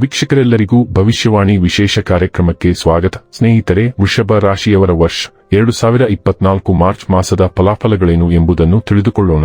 ವೀಕ್ಷಕರೆಲ್ಲರಿಗೂ ಭವಿಷ್ಯವಾಣಿ ವಿಶೇಷ ಕಾರ್ಯಕ್ರಮಕ್ಕೆ ಸ್ವಾಗತ. ಸ್ನೇಹಿತರೆ, ವೃಷಭ ರಾಶಿಯವರ ವರ್ಷ ಎರಡು ಸಾವಿರ ಇಪ್ಪತ್ನಾಲ್ಕು ಮಾರ್ಚ್ ಮಾಸದ ಫಲಾಫಲಗಳೇನು ಎಂಬುದನ್ನು ತಿಳಿದುಕೊಳ್ಳೋಣ.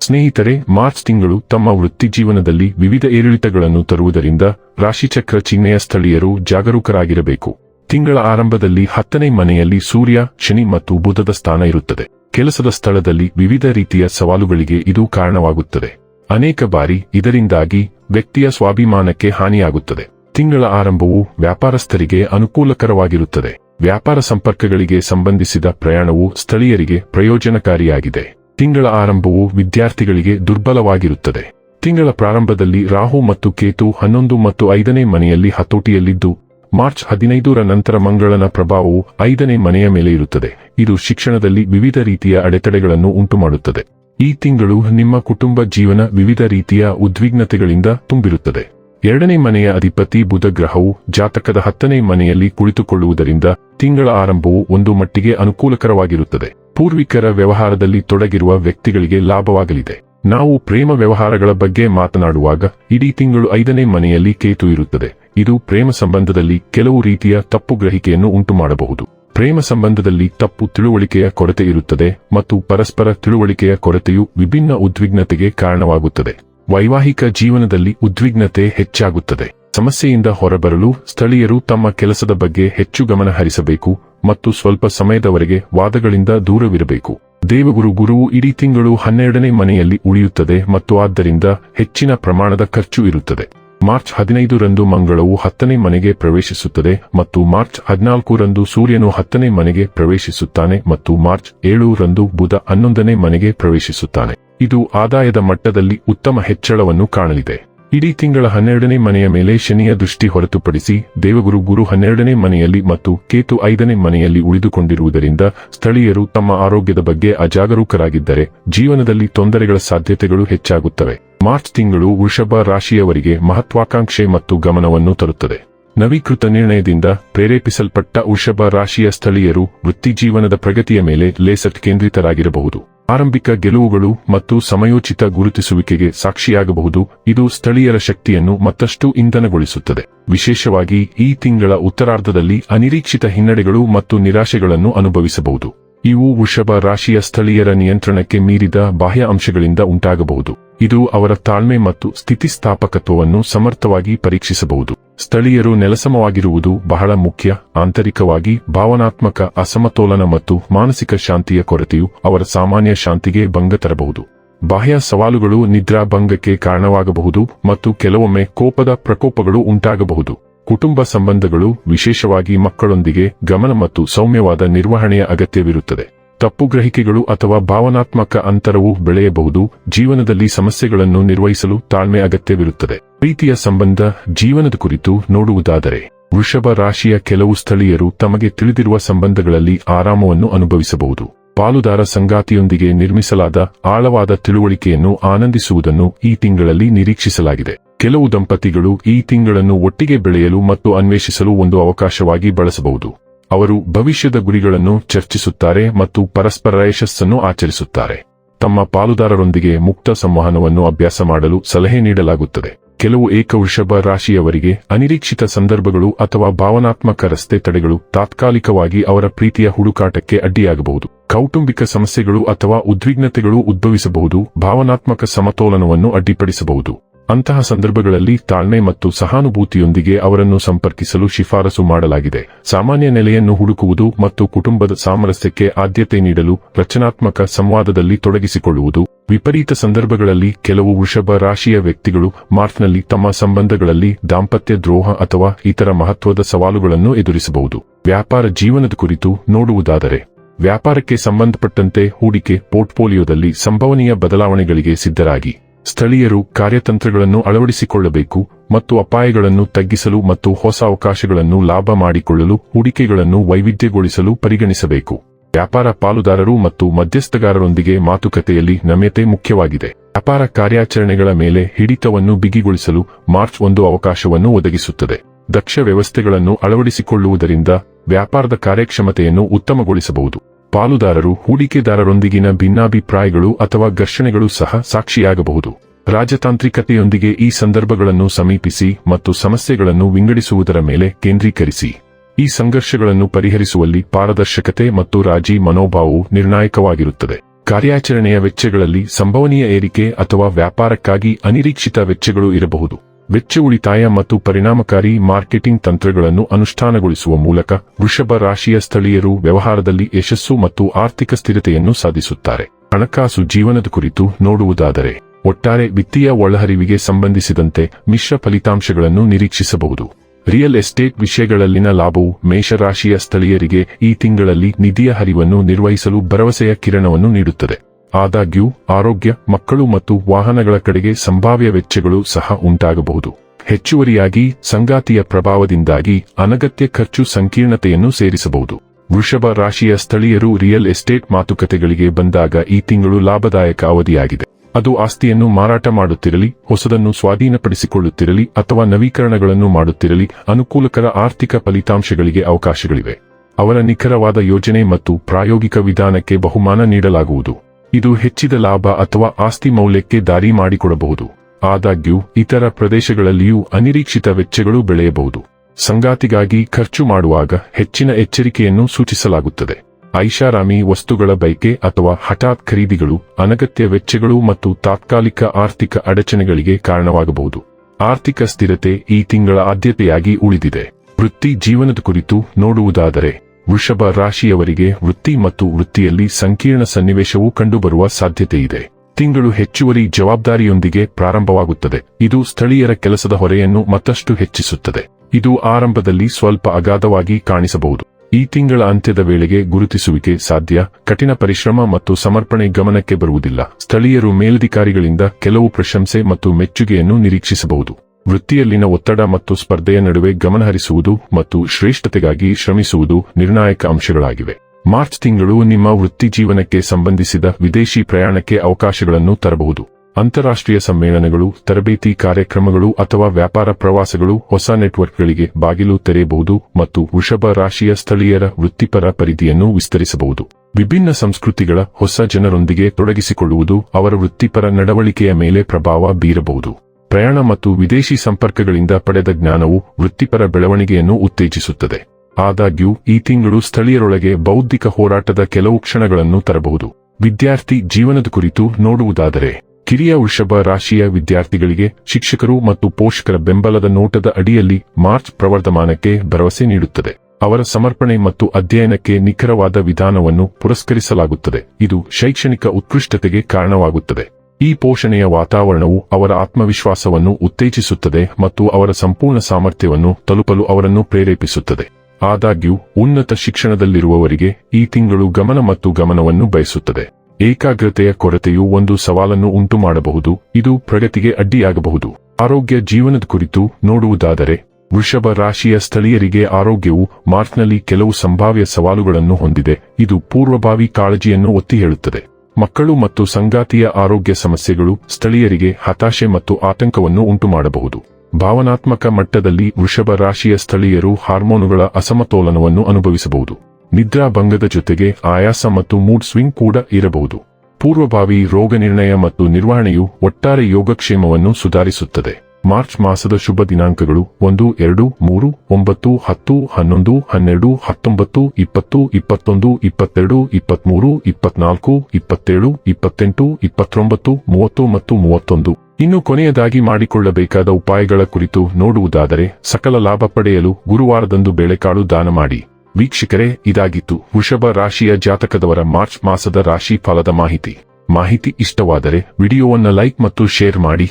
ಸ್ನೇಹಿತರೆ, ಮಾರ್ಚ್ ತಿಂಗಳು ತಮ್ಮ ವೃತ್ತಿ ಜೀವನದಲ್ಲಿ ವಿವಿಧ ಏರಿಳಿತಗಳನ್ನು ತರುವುದರಿಂದ ರಾಶಿಚಕ್ರ ಚಿಹ್ನೆಯ ಸ್ಥಳೀಯರು ಜಾಗರೂಕರಾಗಿರಬೇಕು. ತಿಂಗಳ ಆರಂಭದಲ್ಲಿ ಹತ್ತನೇ ಮನೆಯಲ್ಲಿ ಸೂರ್ಯ, ಶನಿ ಮತ್ತು ಬುಧದ ಸ್ಥಾನ ಇರುತ್ತದೆ. ಕೆಲಸದ ಸ್ಥಳದಲ್ಲಿ ವಿವಿಧ ರೀತಿಯ ಸವಾಲುಗಳಿಗೆ ಇದು ಕಾರಣವಾಗುತ್ತದೆ. ಅನೇಕ ಬಾರಿ ಇದರಿಂದಾಗಿ ವ್ಯಕ್ತಿಯ ಸ್ವಾಭಿಮಾನಕ್ಕೆ ಹಾನಿಯಾಗುತ್ತದೆ. ತಿಂಗಳ ಆರಂಭವು ವ್ಯಾಪಾರಸ್ಥರಿಗೆ ಅನುಕೂಲಕರವಾಗಿರುತ್ತದೆ. ವ್ಯಾಪಾರ ಸಂಪರ್ಕಗಳಿಗೆ ಸಂಬಂಧಿಸಿದ ಪ್ರಯಾಣವು ಸ್ಥಳೀಯರಿಗೆ ಪ್ರಯೋಜನಕಾರಿಯಾಗಿದೆ. ತಿಂಗಳ ಆರಂಭವು ವಿದ್ಯಾರ್ಥಿಗಳಿಗೆ ದುರ್ಬಲವಾಗಿರುತ್ತದೆ. ತಿಂಗಳ ಪ್ರಾರಂಭದಲ್ಲಿ ರಾಹು ಮತ್ತು ಕೇತು ಹನ್ನೊಂದು ಮತ್ತು ಐದನೇ ಮನೆಯಲ್ಲಿ ಹತೋಟಿಯಲ್ಲಿದ್ದು, ಮಾರ್ಚ್ ಹದಿನೈದರ ನಂತರ ಮಂಗಳನ ಪ್ರಭಾವವು ಐದನೇ ಮನೆಯ ಮೇಲೆ ಇರುತ್ತದೆ. ಇದು ಶಿಕ್ಷಣದಲ್ಲಿ ವಿವಿಧ ರೀತಿಯ ಅಡೆತಡೆಗಳನ್ನು ಉಂಟುಮಾಡುತ್ತದೆ. ಈ ತಿಂಗಳು ನಿಮ್ಮ ಕುಟುಂಬ ಜೀವನ ವಿವಿಧ ರೀತಿಯ ಉದ್ವಿಗ್ನತೆಗಳಿಂದ ತುಂಬಿರುತ್ತದೆ. ಎರಡನೇ ಮನೆಯ ಅಧಿಪತಿ ಬುಧ ಗ್ರಹವು ಜಾತಕದ ಹತ್ತನೇ ಮನೆಯಲ್ಲಿ ಕುಳಿತುಕೊಳ್ಳುವುದರಿಂದ ತಿಂಗಳ ಆರಂಭವು ಒಂದು ಮಟ್ಟಿಗೆ ಅನುಕೂಲಕರವಾಗಿರುತ್ತದೆ. ಪೂರ್ವಿಕರ ವ್ಯವಹಾರದಲ್ಲಿ ತೊಡಗಿರುವ ವ್ಯಕ್ತಿಗಳಿಗೆ ಲಾಭವಾಗಲಿದೆ. ನಾವು ಪ್ರೇಮ ವ್ಯವಹಾರಗಳ ಬಗ್ಗೆ ಮಾತನಾಡುವಾಗ ಇಡೀ ತಿಂಗಳು ಐದನೇ ಮನೆಯಲ್ಲಿ ಕೇತು ಇರುತ್ತದೆ. ಇದು ಪ್ರೇಮ ಸಂಬಂಧದಲ್ಲಿ ಕೆಲವು ರೀತಿಯ ತಪ್ಪು ಗ್ರಹಿಕೆಯನ್ನು ಉಂಟುಮಾಡಬಹುದು. ಪ್ರೇಮ ಸಂಬಂಧದಲ್ಲಿ ತಪ್ಪು ತಿಳುವಳಿಕೆಯ ಕೊರತೆ ಇರುತ್ತದೆ ಮತ್ತು ಪರಸ್ಪರ ತಿಳುವಳಿಕೆಯ ಕೊರತೆಯು ವಿಭಿನ್ನ ಉದ್ವಿಗ್ನತೆಗೆ ಕಾರಣವಾಗುತ್ತದೆ. ವೈವಾಹಿಕ ಜೀವನದಲ್ಲಿ ಉದ್ವಿಗ್ನತೆ ಹೆಚ್ಚಾಗುತ್ತದೆ. ಸಮಸ್ಯೆಯಿಂದ ಹೊರಬರಲು ಸ್ಥಳೀಯರು ತಮ್ಮ ಕೆಲಸದ ಬಗ್ಗೆ ಹೆಚ್ಚು ಗಮನ ಹರಿಸಬೇಕು ಮತ್ತು ಸ್ವಲ್ಪ ಸಮಯದವರೆಗೆ ವಾದಗಳಿಂದ ದೂರವಿರಬೇಕು. ದೇವಗುರು ಗುರುವು ಇಡೀ ತಿಂಗಳು ಹನ್ನೆರಡನೇ ಮನೆಯಲ್ಲಿ ಉಳಿಯುತ್ತದೆ ಮತ್ತು ಆದ್ದರಿಂದ ಹೆಚ್ಚಿನ ಪ್ರಮಾಣದ ಖರ್ಚು ಇರುತ್ತದೆ. ಮಾರ್ಚ್ ಹದಿನೈದರಂದು ಮಂಗಳವು ಹತ್ತನೇ ಮನೆಗೆ ಪ್ರವೇಶಿಸುತ್ತದೆ ಮತ್ತು ಮಾರ್ಚ್ ಹದಿನಾಲ್ಕರಂದು ಸೂರ್ಯನು ಹತ್ತನೇ ಮನೆಗೆ ಪ್ರವೇಶಿಸುತ್ತಾನೆ ಮತ್ತು ಮಾರ್ಚ್ ಏಳರಂದು ಬುಧ ಹನ್ನೊಂದನೇ ಮನೆಗೆ ಪ್ರವೇಶಿಸುತ್ತಾನೆ. ಇದು ಆದಾಯದ ಮಟ್ಟದಲ್ಲಿ ಉತ್ತಮ ಹೆಚ್ಚಳವನ್ನು ಕಾಣಲಿದೆ. ಇಡೀ ತಿಂಗಳ ಹನ್ನೆರಡನೇ ಮನೆಯ ಮೇಲೆ ಶನಿಯ ದೃಷ್ಟಿ ಹೊರತುಪಡಿಸಿ ದೇವಗುರು ಗುರು ಹನ್ನೆರಡನೇ ಮನೆಯಲ್ಲಿ ಮತ್ತು ಕೇತು ಐದನೇ ಮನೆಯಲ್ಲಿ ಉಳಿದುಕೊಂಡಿರುವುದರಿಂದ ಸ್ಥಳೀಯರು ತಮ್ಮ ಆರೋಗ್ಯದ ಬಗ್ಗೆ ಅಜಾಗರೂಕರಾಗಿದ್ದರೆ ಜೀವನದಲ್ಲಿ ತೊಂದರೆಗಳ ಸಾಧ್ಯತೆಗಳು ಹೆಚ್ಚಾಗುತ್ತವೆ. ಮಾರ್ಚ್ ತಿಂಗಳು ವೃಷಭ ರಾಶಿಯವರಿಗೆ ಮಹತ್ವಾಕಾಂಕ್ಷೆ ಮತ್ತು ಗಮನವನ್ನು ತರುತ್ತದೆ. ನವೀಕೃತ ನಿರ್ಣಯದಿಂದ ಪ್ರೇರೇಪಿಸಲ್ಪಟ್ಟ ವೃಷಭ ರಾಶಿಯ ಸ್ಥಳೀಯರು ವೃತ್ತಿಜೀವನದ ಪ್ರಗತಿಯ ಮೇಲೆ ಲೇಸಟ್ ಕೇಂದ್ರಿತರಾಗಿರಬಹುದು. ಆರಂಭಿಕ ಗೆಲುವುಗಳು ಮತ್ತು ಸಮಯೋಚಿತ ಗುರುತಿಸುವಿಕೆಗೆ ಸಾಕ್ಷಿಯಾಗಬಹುದು. ಇದು ಸ್ಥಳೀಯರ ಶಕ್ತಿಯನ್ನು ಮತ್ತಷ್ಟು ಇಂಧನಗೊಳಿಸುತ್ತದೆ. ವಿಶೇಷವಾಗಿ ಈ ತಿಂಗಳ ಉತ್ತರಾರ್ಧದಲ್ಲಿ ಅನಿರೀಕ್ಷಿತ ಹಿನ್ನಡೆಗಳು ಮತ್ತು ನಿರಾಶೆಗಳನ್ನು ಅನುಭವಿಸಬಹುದು. ಇವು ವೃಷಭ ರಾಶಿಯ ಸ್ಥಳೀಯರ ನಿಯಂತ್ರಣಕ್ಕೆ ಮೀರಿದ ಬಾಹ್ಯ ಅಂಶಗಳಿಂದ ಉಂಟಾಗಬಹುದು. ಇದು ಅವರ ತಾಳ್ಮೆ ಮತ್ತು ಸ್ಥಿತಿಸ್ಥಾಪಕತ್ವವನ್ನು ಸಮರ್ಥವಾಗಿ ಪರೀಕ್ಷಿಸಬಹುದು. ಸ್ಥಳೀಯರು ನೆಲಸಮವಾಗಿರುವುದು ಬಹಳ ಮುಖ್ಯ, ಆಂತರಿಕವಾಗಿ ಭಾವನಾತ್ಮಕ ಅಸಮತೋಲನ ಮತ್ತು ಮಾನಸಿಕ ಶಾಂತಿಯ ಕೊರತೆಯು ಅವರ ಸಾಮಾನ್ಯ ಶಾಂತಿಗೆ ಭಂಗ ತರಬಹುದು. ಬಾಹ್ಯ ಸವಾಲುಗಳು ನಿದ್ರಾಭಂಗಕ್ಕೆ ಕಾರಣವಾಗಬಹುದು ಮತ್ತು ಕೆಲವೊಮ್ಮೆ ಕೋಪದ ಪ್ರಕೋಪಗಳು ಉಂಟಾಗಬಹುದು. ಕುಟುಂಬ ಸಂಬಂಧಗಳು, ವಿಶೇಷವಾಗಿ ಮಕ್ಕಳೊಂದಿಗೆ ಗಮನ ಮತ್ತು ಸೌಮ್ಯವಾದ ನಿರ್ವಹಣೆಯ ಅಗತ್ಯವಿರುತ್ತದೆ. ತಪ್ಪು ಗ್ರಹಿಕೆಗಳು ಅಥವಾ ಭಾವನಾತ್ಮಕ ಅಂತರವು ಬೆಳೆಯಬಹುದು, ಜೀವನದಲ್ಲಿ ಸಮಸ್ಯೆಗಳನ್ನು ನಿರ್ವಹಿಸಲು ತಾಳ್ಮೆ ಅಗತ್ಯವಿರುತ್ತದೆ. ಪ್ರೀತಿಯ ಸಂಬಂಧ, ಜೀವನದ ಕುರಿತು ನೋಡುವುದಾದರೆ, ವೃಷಭ ರಾಶಿಯ ಕೆಲವು ಸ್ಥಳೀಯರು ತಮಗೆ ತಿಳಿದಿರುವ ಸಂಬಂಧಗಳಲ್ಲಿ ಆರಾಮವನ್ನು ಅನುಭವಿಸಬಹುದು. ಪಾಲುದಾರ ಸಂಗಾತಿಯೊಂದಿಗೆ ನಿರ್ಮಿಸಲಾದ ಆಳವಾದ ತಿಳುವಳಿಕೆಯನ್ನು ಆನಂದಿಸುವುದನ್ನು ಈ ತಿಂಗಳಲ್ಲಿ ನಿರೀಕ್ಷಿಸಲಾಗಿದೆ. ಕೆಲವು ದಂಪತಿಗಳು ಈ ತಿಂಗಳನ್ನು ಒಟ್ಟಿಗೆ ಬೆಳೆಯಲು ಮತ್ತು ಅನ್ವೇಷಿಸಲು ಒಂದು ಅವಕಾಶವಾಗಿ ಬಳಸಬಹುದು. ಅವರು ಭವಿಷ್ಯದ ಗುರಿಗಳನ್ನು ಚರ್ಚಿಸುತ್ತಾರೆ ಮತ್ತು ಪರಸ್ಪರ ಯಶಸ್ಸನ್ನು ಆಚರಿಸುತ್ತಾರೆ. ತಮ್ಮ ಪಾಲುದಾರರೊಂದಿಗೆ ಮುಕ್ತ ಸಂವಹನವನ್ನು ಅಭ್ಯಾಸ ಮಾಡಲು ಸಲಹೆ ನೀಡಲಾಗುತ್ತದೆ. ಕೆಲವು ಏಕವೃಷಭ ರಾಶಿಯವರಿಗೆ ಅನಿರೀಕ್ಷಿತ ಸಂದರ್ಭಗಳು ಅಥವಾ ಭಾವನಾತ್ಮಕ ರಸ್ತೆ ತಡೆಗಳು ತಾತ್ಕಾಲಿಕವಾಗಿ ಅವರ ಪ್ರೀತಿಯ ಹುಡುಕಾಟಕ್ಕೆ ಅಡ್ಡಿಯಾಗಬಹುದು. ಕೌಟುಂಬಿಕ ಸಮಸ್ಯೆಗಳು ಅಥವಾ ಉದ್ವಿಗ್ನತೆಗಳು ಉದ್ಭವಿಸಬಹುದು, ಭಾವನಾತ್ಮಕ ಸಮತೋಲನವನ್ನು ಅಡ್ಡಿಪಡಿಸಬಹುದು. ಅಂತಹ ಸಂದರ್ಭಗಳಲ್ಲಿ ತಾಳ್ಮೆ ಮತ್ತು ಸಹಾನುಭೂತಿಯೊಂದಿಗೆ ಅವರನ್ನು ಸಂಪರ್ಕಿಸಲು ಶಿಫಾರಸು ಮಾಡಲಾಗಿದೆ. ಸಾಮಾನ್ಯ ನೆಲೆಯನ್ನು ಹುಡುಕುವುದು ಮತ್ತು ಕುಟುಂಬದ ಸಾಮರಸ್ಯಕ್ಕೆ ಆದ್ಯತೆ ನೀಡಲು ರಚನಾತ್ಮಕ ಸಂವಾದದಲ್ಲಿ ತೊಡಗಿಸಿಕೊಳ್ಳುವುದು. ವಿಪರೀತ ಸಂದರ್ಭಗಳಲ್ಲಿ ಕೆಲವು ವೃಷಭ ರಾಶಿಯ ವ್ಯಕ್ತಿಗಳು ಮಾರ್ಚ್ನಲ್ಲಿ ತಮ್ಮ ಸಂಬಂಧಗಳಲ್ಲಿ ದಾಂಪತ್ಯ ದ್ರೋಹ ಅಥವಾ ಇತರ ಮಹತ್ವದ ಸವಾಲುಗಳನ್ನು ಎದುರಿಸಬಹುದು. ವ್ಯಾಪಾರ ಜೀವನದ ಕುರಿತು ನೋಡುವುದಾದರೆ, ವ್ಯಾಪಾರಕ್ಕೆ ಸಂಬಂಧಪಟ್ಟಂತೆ ಹೂಡಿಕೆ ಪೋರ್ಟ್ಫೋಲಿಯೋದಲ್ಲಿ ಸಂಭವನೀಯ ಬದಲಾವಣೆಗಳಿಗೆ ಸಿದ್ಧರಾಗಿ. ಸ್ಥಳೀಯರು ಕಾರ್ಯತಂತ್ರಗಳನ್ನು ಅಳವಡಿಸಿಕೊಳ್ಳಬೇಕು ಮತ್ತು ಅಪಾಯಗಳನ್ನು ತಗ್ಗಿಸಲು ಮತ್ತು ಹೊಸ ಅವಕಾಶಗಳನ್ನು ಲಾಭ ಮಾಡಿಕೊಳ್ಳಲು ಹೂಡಿಕೆಗಳನ್ನು ವೈವಿಧ್ಯಗೊಳಿಸಲು ಪರಿಗಣಿಸಬೇಕು. ವ್ಯಾಪಾರ ಪಾಲುದಾರರು ಮತ್ತು ಮಧ್ಯಸ್ಥಗಾರರೊಂದಿಗೆ ಮಾತುಕತೆಯಲ್ಲಿ ನಮ್ಯತೆ ಮುಖ್ಯವಾಗಿದೆ. ವ್ಯಾಪಾರ ಕಾರ್ಯಾಚರಣೆಗಳ ಮೇಲೆ ಹಿಡಿತವನ್ನು ಬಿಗಿಗೊಳಿಸಲು ಮಾರ್ಚ್ ಒಂದು ಅವಕಾಶವನ್ನು ಒದಗಿಸುತ್ತದೆ. ದಕ್ಷ ವ್ಯವಸ್ಥೆಗಳನ್ನು ಅಳವಡಿಸಿಕೊಳ್ಳುವುದರಿಂದ ವ್ಯಾಪಾರದ ಕಾರ್ಯಕ್ಷಮತೆಯನ್ನು ಉತ್ತಮಗೊಳಿಸಬಹುದು. ಪಾಲುದಾರರು ಹೂಡಿಕೆದಾರರೊಂದಿಗಿನ ಭಿನ್ನಾಭಿಪ್ರಾಯಗಳು ಅಥವಾ ಘರ್ಷಣೆಗಳು ಸಹ ಸಾಕ್ಷಿಯಾಗಬಹುದು. ರಾಜತಾಂತ್ರಿಕತೆಯೊಂದಿಗೆ ಈ ಸಂದರ್ಭಗಳನ್ನು ಸಮೀಪಿಸಿ ಮತ್ತು ಸಮಸ್ಯೆಗಳನ್ನು ವಿಂಗಡಿಸುವುದರ ಮೇಲೆ ಕೇಂದ್ರೀಕರಿಸಿ. ಈ ಸಂಘರ್ಷಗಳನ್ನು ಪರಿಹರಿಸುವಲ್ಲಿ ಪಾರದರ್ಶಕತೆ ಮತ್ತು ರಾಜಿ ಮನೋಭಾವವು ನಿರ್ಣಾಯಕವಾಗಿರುತ್ತದೆ. ಕಾರ್ಯಾಚರಣೆಯ ವೆಚ್ಚಗಳಲ್ಲಿ ಸಂಭವನೀಯ ಏರಿಕೆ ಅಥವಾ ವ್ಯಾಪಾರಕ್ಕಾಗಿ ಅನಿರೀಕ್ಷಿತ ವೆಚ್ಚಗಳು ಇರಬಹುದು. ವೆಚ್ಚ ಉಳಿತಾಯ ಮತ್ತು ಪರಿಣಾಮಕಾರಿ ಮಾರ್ಕೆಟಿಂಗ್ ತಂತ್ರಗಳನ್ನು ಅನುಷ್ಠಾನಗೊಳಿಸುವ ಮೂಲಕ ವೃಷಭ ರಾಶಿಯ ಸ್ಥಳೀಯರು ವ್ಯವಹಾರದಲ್ಲಿ ಯಶಸ್ಸು ಮತ್ತು ಆರ್ಥಿಕ ಸ್ಥಿರತೆಯನ್ನು ಸಾಧಿಸುತ್ತಾರೆ. ಹಣಕಾಸು ಜೀವನದ ಕುರಿತು ನೋಡುವುದಾದರೆ, ಒಟ್ಟಾರೆ ವಿತ್ತೀಯ ಒಳಹರಿವಿಗೆ ಸಂಬಂಧಿಸಿದಂತೆ ಮಿಶ್ರ ಫಲಿತಾಂಶಗಳನ್ನು ನಿರೀಕ್ಷಿಸಬಹುದು. ರಿಯಲ್ ಎಸ್ಟೇಟ್ ವಿಷಯಗಳಲ್ಲಿನ ಲಾಭವು ಮೇಷರಾಶಿಯ ಸ್ಥಳೀಯರಿಗೆ ಈ ತಿಂಗಳಲ್ಲಿ ನಿಧಿಯ ಹರಿವನ್ನು ನಿರ್ವಹಿಸಲು ಭರವಸೆಯ ಕಿರಣವನ್ನು ನೀಡುತ್ತದೆ. ಆದಾಗ್ಯೂ ಆರೋಗ್ಯ, ಮಕ್ಕಳು ಮತ್ತು ವಾಹನಗಳ ಕಡೆಗೆ ಸಂಭಾವ್ಯ ವೆಚ್ಚಗಳು ಸಹ ಉಂಟಾಗಬಹುದು. ಹೆಚ್ಚುವರಿಯಾಗಿ ಸಂಗಾತಿಯ ಪ್ರಭಾವದಿಂದಾಗಿ ಅನಗತ್ಯ ಖರ್ಚು ಸಂಕೀರ್ಣತೆಯನ್ನು ಸೇರಿಸಬಹುದು. ವೃಷಭ ರಾಶಿಯ ಸ್ಥಳೀಯರು ರಿಯಲ್ ಎಸ್ಟೇಟ್ ಮಾತುಕತೆಗಳಿಗೆ ಬಂದಾಗ ಈ ತಿಂಗಳು ಲಾಭದಾಯಕ ಅವಧಿಯಾಗಿದೆ. ಅದು ಆಸ್ತಿಯನ್ನು ಮಾರಾಟ ಮಾಡುತ್ತಿರಲಿ, ಹೊಸದನ್ನು ಸ್ವಾಧೀನಪಡಿಸಿಕೊಳ್ಳುತ್ತಿರಲಿ ಅಥವಾ ನವೀಕರಣಗಳನ್ನು ಮಾಡುತ್ತಿರಲಿ, ಅನುಕೂಲಕರ ಆರ್ಥಿಕ ಫಲಿತಾಂಶಗಳಿಗೆ ಅವಕಾಶಗಳಿವೆ. ಅವರ ನಿಖರವಾದ ಯೋಜನೆ ಮತ್ತು ಪ್ರಾಯೋಗಿಕ ವಿಧಾನಕ್ಕೆ ಬಹುಮಾನ ನೀಡಲಾಗುವುದು. ಇದು ಹೆಚ್ಚಿದ ಲಾಭ ಅಥವಾ ಆಸ್ತಿ ಮೌಲ್ಯಕ್ಕೆ ದಾರಿ ಮಾಡಿಕೊಡಬಹುದು. ಆದಾಗ್ಯೂ, ಇತರ ಪ್ರದೇಶಗಳಲ್ಲಿಯೂ ಅನಿರೀಕ್ಷಿತ ವೆಚ್ಚಗಳು ಬೆಳೆಯಬಹುದು. ಸಂಗಾತಿಗಾಗಿ ಖರ್ಚು ಮಾಡುವಾಗ ಹೆಚ್ಚಿನ ಎಚ್ಚರಿಕೆಯನ್ನು ಸೂಚಿಸಲಾಗುತ್ತದೆ. ಐಷಾರಾಮಿ ವಸ್ತುಗಳ ಬೈಕೆ ಅಥವಾ ಹಠಾತ್ ಖರೀದಿಗಳು ಅನಗತ್ಯ ವೆಚ್ಚಗಳು ಮತ್ತು ತಾತ್ಕಾಲಿಕ ಆರ್ಥಿಕ ಅಡಚಣೆಗಳಿಗೆ ಕಾರಣವಾಗಬಹುದು. ಆರ್ಥಿಕ ಸ್ಥಿರತೆ ಈ ತಿಂಗಳ ಆದ್ಯತೆಯಾಗಿ ಉಳಿದಿದೆ. ವೃತ್ತಿ ಜೀವನದ ಕುರಿತು ನೋಡುವುದಾದರೆ ವೃಷಭ ರಾಶಿಯವರಿಗೆ ವೃತ್ತಿ ಮತ್ತು ವೃತ್ತಿಯಲ್ಲಿ ಸಂಕೀರ್ಣ ಸನ್ನಿವೇಶವು ಕಂಡುಬರುವ ಸಾಧ್ಯತೆಯಿದೆ. ತಿಂಗಳು ಹೆಚ್ಚುವರಿ ಜವಾಬ್ದಾರಿಯೊಂದಿಗೆ ಪ್ರಾರಂಭವಾಗುತ್ತದೆ. ಇದು ಸ್ಥಳೀಯರ ಕೆಲಸದ ಹೊರೆಯನ್ನು ಮತ್ತಷ್ಟು ಹೆಚ್ಚಿಸುತ್ತದೆ. ಇದು ಆರಂಭದಲ್ಲಿ ಸ್ವಲ್ಪ ಅಗಾಧವಾಗಿ ಕಾಣಿಸಬಹುದು. ಈ ತಿಂಗಳ ಅಂತ್ಯದ ವೇಳೆಗೆ ಗುರುತಿಸುವಿಕೆ ಸಾಧ್ಯ, ಕಠಿಣ ಪರಿಶ್ರಮ ಮತ್ತು ಸಮರ್ಪಣೆ ಗಮನಕ್ಕೆ ಬರುವುದಿಲ್ಲ. ಸ್ಥಳೀಯರು ಮೇಲಧಿಕಾರಿಗಳಿಂದ ಕೆಲವು ಪ್ರಶಂಸೆ ಮತ್ತು ಮೆಚ್ಚುಗೆಯನ್ನು ನಿರೀಕ್ಷಿಸಬಹುದು. ವೃತ್ತಿಯಲ್ಲಿನ ಒತ್ತಡ ಮತ್ತು ಸ್ಪರ್ಧೆಯ ನಡುವೆ ಗಮನಹರಿಸುವುದು ಮತ್ತು ಶ್ರೇಷ್ಠತೆಗಾಗಿ ಶ್ರಮಿಸುವುದು ನಿರ್ಣಾಯಕ ಅಂಶಗಳಾಗಿವೆ. ಮಾರ್ಚ್ ತಿಂಗಳು ನಿಮ್ಮ ವೃತ್ತಿ ಜೀವನಕ್ಕೆ ಸಂಬಂಧಿಸಿದ ವಿದೇಶಿ ಪ್ರಯಾಣಕ್ಕೆ ಅವಕಾಶಗಳನ್ನು ತರಬಹುದು. ಅಂತಾರಾಷ್ಟ್ರೀಯ ಸಮ್ಮೇಳನಗಳು, ತರಬೇತಿ ಕಾರ್ಯಕ್ರಮಗಳು ಅಥವಾ ವ್ಯಾಪಾರ ಪ್ರವಾಸಗಳು ಹೊಸ ನೆಟ್ವರ್ಕ್ಗಳಿಗೆ ಬಾಗಿಲು ತೆರೆಯಬಹುದು ಮತ್ತು ವೃಷಭ ರಾಶಿಯ ಸ್ಥಳೀಯರ ವೃತ್ತಿಪರ ಪರಿಧಿಯನ್ನು ವಿಸ್ತರಿಸಬಹುದು. ವಿಭಿನ್ನ ಸಂಸ್ಕೃತಿಗಳ ಹೊಸ ಜನರೊಂದಿಗೆ ತೊಡಗಿಸಿಕೊಳ್ಳುವುದು ಅವರ ವೃತ್ತಿಪರ ನಡವಳಿಕೆಯ ಮೇಲೆ ಪ್ರಭಾವ ಬೀರಬಹುದು. ಪ್ರಯಾಣ ಮತ್ತು ವಿದೇಶಿ ಸಂಪರ್ಕಗಳಿಂದ ಪಡೆದ ಜ್ಞಾನವು ವೃತ್ತಿಪರ ಬೆಳವಣಿಗೆಯನ್ನು ಉತ್ತೇಜಿಸುತ್ತದೆ. ಆದಾಗ್ಯೂ, ಈ ತಿಂಗಳು ಸ್ಥಳೀಯರೊಳಗೆ ಬೌದ್ಧಿಕ ಹೋರಾಟದ ಕೆಲವು ಕ್ಷಣಗಳನ್ನು ತರಬಹುದು. ವಿದ್ಯಾರ್ಥಿ ಜೀವನದ ಕುರಿತು ನೋಡುವುದಾದರೆ, ಕಿರಿಯ ವೃಷಭ ರಾಶಿಯ ವಿದ್ಯಾರ್ಥಿಗಳಿಗೆ ಶಿಕ್ಷಕರು ಮತ್ತು ಪೋಷಕರ ಬೆಂಬಲದ ನೋಟದ ಅಡಿಯಲ್ಲಿ ಮಾರ್ಚ್ ಪ್ರವರ್ಧಮಾನಕ್ಕೆ ಭರವಸೆ ನೀಡುತ್ತದೆ. ಅವರ ಸಮರ್ಪಣೆ ಮತ್ತು ಅಧ್ಯಯನಕ್ಕೆ ನಿಖರವಾದ ವಿಧಾನವನ್ನು ಪುರಸ್ಕರಿಸಲಾಗುತ್ತದೆ. ಇದು ಶೈಕ್ಷಣಿಕ ಉತ್ಕೃಷ್ಟತೆಗೆ ಕಾರಣವಾಗುತ್ತದೆ. ಈ ಪೋಷಣೆಯ ವಾತಾವರಣವು ಅವರ ಆತ್ಮವಿಶ್ವಾಸವನ್ನು ಉತ್ತೇಜಿಸುತ್ತದೆ ಮತ್ತು ಅವರ ಸಂಪೂರ್ಣ ಸಾಮರ್ಥ್ಯವನ್ನು ತಲುಪಲು ಅವರನ್ನು ಪ್ರೇರೇಪಿಸುತ್ತದೆ. ಆದಾಗ್ಯೂ, ಉನ್ನತ ಶಿಕ್ಷಣದಲ್ಲಿರುವವರಿಗೆ ಈ ತಿಂಗಳು ಗಮನ ಮತ್ತು ಗಮನವನ್ನು ಬಯಸುತ್ತದೆ. ಏಕಾಗ್ರತೆಯ ಕೊರತೆಯು ಒಂದು ಸವಾಲನ್ನು ಉಂಟುಮಾಡಬಹುದು, ಇದು ಪ್ರಗತಿಗೆ ಅಡ್ಡಿಯಾಗಬಹುದು. ಆರೋಗ್ಯ ಜೀವನದ ಕುರಿತು ನೋಡುವುದಾದರೆ, ವೃಷಭ ರಾಶಿಯ ಸ್ಥಳೀಯರಿಗೆ ಆರೋಗ್ಯವು ಮಾರ್ಚ್ನಲ್ಲಿ ಕೆಲವು ಸಂಭಾವ್ಯ ಸವಾಲುಗಳನ್ನು ಹೊಂದಿದೆ, ಇದು ಪೂರ್ವಭಾವಿ ಕಾಳಜಿಯನ್ನು ಒತ್ತಿ ಹೇಳುತ್ತದೆ ಮಕ್ಕಳು ಮತ್ತು ಸಂಗಾತಿಯ ಆರೋಗ್ಯ ಸಮಸ್ಯೆಗಳು ಸ್ಥಳೀಯರಿಗೆ ಹತಾಶೆ ಮತ್ತು ಆತಂಕವನ್ನು ಉಂಟುಮಾಡಬಹುದು. ಭಾವನಾತ್ಮಕ ಮಟ್ಟದಲ್ಲಿ ವೃಷಭ ರಾಶಿಯ ಸ್ಥಳೀಯರು ಹಾರ್ಮೋನುಗಳ ಅಸಮತೋಲನವನ್ನು ಅನುಭವಿಸಬಹುದು. ನಿದ್ರಾಭಂಗದ ಜೊತೆಗೆ ಆಯಾಸ ಮತ್ತು ಮೂಡ್ ಸ್ವಿಂಗ್ ಕೂಡ ಇರಬಹುದು. ಪೂರ್ವಭಾವಿ ರೋಗನಿರ್ಣಯ ಮತ್ತು ನಿರ್ವಹಣೆಯು ಒಟ್ಟಾರೆ ಯೋಗಕ್ಷೇಮವನ್ನು ಸುಧಾರಿಸುತ್ತದೆ. ಮಾರ್ಚ್ ಮಾಸದ ಶುಭ ದಿನಾಂಕಗಳು ಒಂದು, ಎರಡು, ಮೂರು, ಒಂಬತ್ತು, ಹತ್ತು, ಹನ್ನೊಂದು, ಹನ್ನೆರಡು, ಹತ್ತೊಂಬತ್ತು, ಇಪ್ಪತ್ತು, ಇಪ್ಪತ್ತೊಂದು, ಇಪ್ಪತ್ತೆರಡು, ಇಪ್ಪತ್ಮೂರು, ಇಪ್ಪತ್ನಾಲ್ಕು, ಇಪ್ಪತ್ತೇಳು, ಇಪ್ಪತ್ತೆಂಟು, ಇಪ್ಪತ್ತೊಂಬತ್ತು, ಮೂವತ್ತು ಮತ್ತು ಮೂವತ್ತೊಂದು. ಇನ್ನು ಕೊನೆಯದಾಗಿ ಮಾಡಿಕೊಳ್ಳಬೇಕಾದ ಉಪಾಯಗಳ ಕುರಿತು ನೋಡುವುದಾದರೆ ಸಕಲ ಲಾಭ ಪಡೆಯಲು ಗುರುವಾರದಂದು ಬೇಳೆಕಾಳು ದಾನ ಮಾಡಿ. ವೀಕ್ಷಕರೇ, ಇದಾಗಿತ್ತು ವೃಷಭ ರಾಶಿಯ ಜಾತಕದವರ ಮಾರ್ಚ್ ಮಾಸದ ರಾಶಿ ಫಲದ ಮಾಹಿತಿ. ಮಾಹಿತಿ ಇಷ್ಟವಾದರೆ ವಿಡಿಯೋವನ್ನು ಲೈಕ್ ಮತ್ತು ಶೇರ್ ಮಾಡಿ.